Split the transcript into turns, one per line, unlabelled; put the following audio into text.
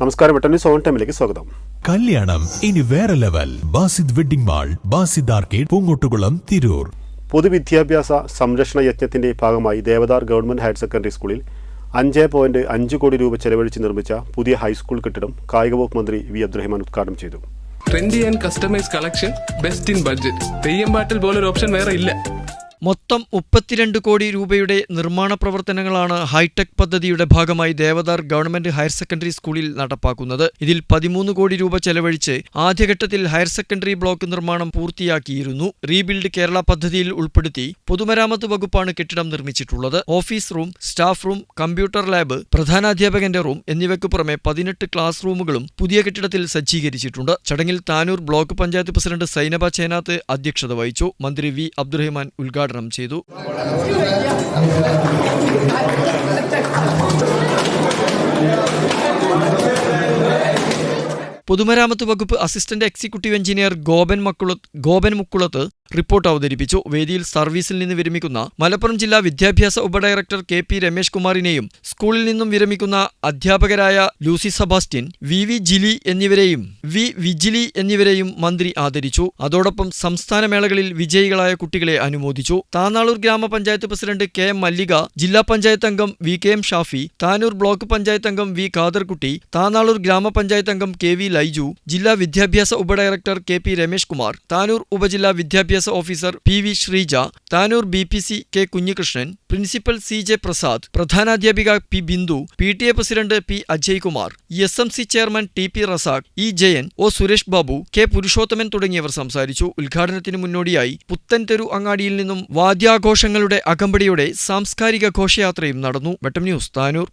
നമസ്കാരം ബട്ടണി സോൺ ടൈമിലേക്ക് സ്വാഗതം.
കല്യാണം ഇനി വേറെ level. Basid wedding mall Basid arcade Poongottukulam Tirur.
പൊതുവിദ്യാഭ്യാസ സംരക്ഷണ യജ്ഞത്തിന്റെ ഭാഗമായി ദേവദാർ ഗവൺമെന്റ് ഹയർ സെക്കൻഡറി സ്കൂളിൽ അഞ്ച് പോയിന്റ് അഞ്ച് കോടി രൂപ ചെലവഴിച്ച് നിർമ്മിച്ച പുതിയ ഹൈസ്കൂൾ കെട്ടിടം കായിക വകുപ്പ് മന്ത്രി വി അബ്ദുറഹ്മാൻ ഉദ്ഘാടനം ചെയ്തു.
Trendy and customise collection best in budget Theyyam പാട്ടിൽ പോലൊരു ഓപ്ഷൻ വേറെ ഇല്ല.
മൊത്തം മുപ്പത്തിരണ്ട് കോടി രൂപയുടെ നിർമ്മാണ പ്രവർത്തനങ്ങളാണ് ഹൈടെക് പദ്ധതിയുടെ ഭാഗമായി ദേവദാർ ഗവൺമെന്റ് ഹയർ സെക്കൻഡറി സ്കൂളിൽ നടപ്പാക്കുന്നത്. ഇതിൽ പതിമൂന്ന് കോടി രൂപ ചെലവഴിച്ച് ആദ്യഘട്ടത്തിൽ ഹയർ സെക്കൻഡറി ബ്ലോക്ക് നിർമ്മാണം പൂർത്തിയാക്കിയിരുന്നു. റീബിൽഡ് കേരള പദ്ധതിയിൽ ഉൾപ്പെടുത്തി പൊതുമരാമത്ത് വകുപ്പാണ് കെട്ടിടം നിർമ്മിച്ചിട്ടുള്ളത്. Office room staff room computer lab പ്രധാനാധ്യാപകന്റെ room എന്നിവയ്ക്കു പുറമെ പതിനെട്ട് ക്ലാസ് റൂമുകളും പുതിയ കെട്ടിടത്തിൽ സജ്ജീകരിച്ചിട്ടുണ്ട്. ചടങ്ങിൽ താനൂർ ബ്ലോക്ക് പഞ്ചായത്ത് പ്രസിഡന്റ് സൈനബ ചേനാത്ത് അധ്യക്ഷത വഹിച്ചു. മന്ത്രി വി അബ്ദുറഹിമാൻ ഉദ്ഘാടനം ചെയ്തു. പൊതുമരാമത്ത് വകുപ്പ് assistant executive engineer Gopan Makkulath Gopan Mukkulath report അവതരിപ്പിച്ചു. വേദിയിൽ സർവീസിൽ നിന്ന് വിരമിക്കുന്ന മലപ്പുറം ജില്ലാ വിദ്യാഭ്യാസ ഉപഡയറക്ടർ കെ പി രമേഷ് കുമാറിനെയും സ്കൂളിൽ നിന്നും വിരമിക്കുന്ന അധ്യാപകരായ Lucy Sebastian V V Jili എന്നിവരെയും വി വിജിലി എന്നിവരെയും മന്ത്രി ആദരിച്ചു. അതോടൊപ്പം സംസ്ഥാന മേളകളിൽ വിജയികളായ കുട്ടികളെ അനുമോദിച്ചു. താനാളൂർ ഗ്രാമപഞ്ചായത്ത് പ്രസിഡന്റ് കെ എം മല്ലിക ജില്ലാ പഞ്ചായത്ത് അംഗം V K M Shafi Tanur block panchayat അംഗം വി ഖാദർകുട്ടി താനാളൂർ ഗ്രാമപഞ്ചായത്ത് അംഗം കെ വി ലൈജു ജില്ലാ വിദ്യാഭ്യാസ ഉപഡയറക്ടർ കെ പി രമേഷ് കുമാർ താനൂർ ഉപജില്ലാ വിദ്യാഭ്യാസ officer P V Sreeja Tanur B P C K Kunhikrishnan principal C J Prasad പ്രധാനാധ്യാപിക P Bindu P T A president P Ajaykumar S M C chairman T P Razak E Jayan O Suresh Babu K Purushothaman തുടങ്ങിയവർ സംസാരിച്ചു. ഉദ്ഘാടനത്തിന് മുന്നോടിയായി പുത്തൻതെരു അങ്ങാടിയിൽ നിന്നും വാദ്യാഘോഷങ്ങളുടെ അകമ്പടിയോടെ സാംസ്കാരിക ഘോഷയാത്രയും നടന്നു. വെട്ടം ന്യൂസ് താനൂർ.